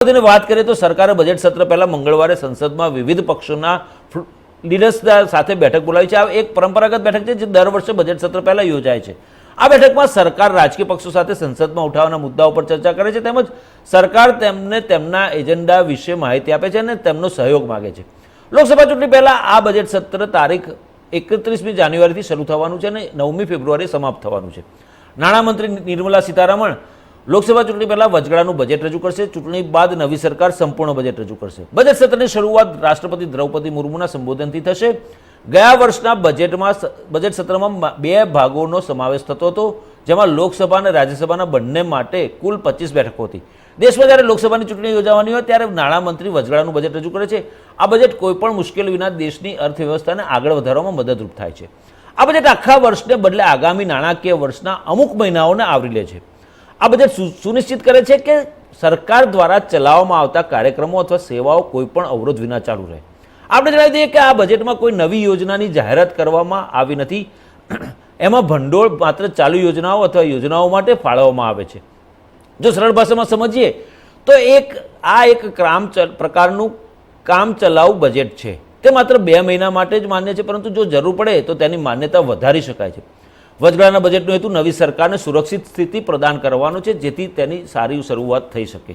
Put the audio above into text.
વધીને વાત કરીએ તો સરકારે બજેટ સત્ર પહેલાં મંગળવારે સંસદમાં વિવિધ પક્ષોના લીડર્સ સાથે બેઠક બોલાવી છે. આ એક પરંપરાગત બેઠક છે જે દર વર્ષે બજેટ સત્ર પહેલાં યોજાય છે. આ બેઠકમાં સરકાર રાજકીય પક્ષો સાથે સંસદમાં ઉઠાવવાના મુદ્દાઓ પર ચર્ચા કરે છે તેમજ સરકાર તેમને તેમના એજન્ડા વિશે માહિતી આપે છે અને તેમનો સહયોગ માગે છે. લોકસભા ચૂંટણી પહેલાં આ બજેટ સત્ર તારીખ એકત્રીસમી જાન્યુઆરીથી શરૂ થવાનું છે અને નવમી ફેબ્રુઆરી સમાપ્ત થવાનું છે. નાણામંત્રી નિર્મલા સીતારામણ લોકસભા ચૂંટણી પહેલા વચગાળાનું બજેટ રજૂ કરશે, ચૂંટણી બાદ નવી સરકાર સંપૂર્ણ બજેટ રજૂ કરશે. બજેટ સત્રની શરૂઆત રાષ્ટ્રપતિ દ્રૌપદી મુર્મુના સંબોધનથી થશે. ગયા વર્ષના બજેટમાં બજેટ સત્રમાં બે ભાગોનો સમાવેશ થતો હતો, જેમાં લોકસભા અને રાજ્યસભાના બંને માટે કુલ પચીસ બેઠકો હતી. દેશમાં જ્યારે લોકસભાની ચૂંટણી યોજાવાની હોય, ત્યારે નાણામંત્રી વચગાળાનું બજેટ રજૂ કરે છે. આ બજેટ કોઈપણ મુશ્કેલી વિના દેશની અર્થવ્યવસ્થાને આગળ વધારવામાં મદદરૂપ થાય છે. આ બજેટ આખા વર્ષને બદલે આગામી નાણાકીય વર્ષના અમુક મહિનાઓને આવરી લે છે. આ બજેટ સુનિશ્ચિત કરે છે કે સરકાર દ્વારા ચલાવવામાં આવતા કાર્યક્રમો અથવા સેવાઓ કોઈપણ અવરોધ વિના ચાલુ રહે. આપણે જણાવી દઈએ કે આ બજેટમાં કોઈ નવી યોજનાની જાહેરાત કરવામાં આવી નથી. એમાં ભંડોળ માત્ર ચાલુ યોજનાઓ અથવા યોજનાઓ માટે ફાળવવામાં આવે છે. જો સરળ ભાષામાં સમજીએ, તો એક, આ એક ચલ- પ્રકારનું કામ ચલાવ બજેટ છે તે માત્ર બે મહિના માટે જ માન્ય છે, પરંતુ જો જરૂર પડે તો તેની માન્યતા વધારી શકાય છે. વચગાળાના બજેટનો હેતુ નવી સરકારને સુરક્ષિત સ્થિતિ પ્રદાન કરવાનો છે, જેથી તેની સારી શરૂઆત થઈ શકે.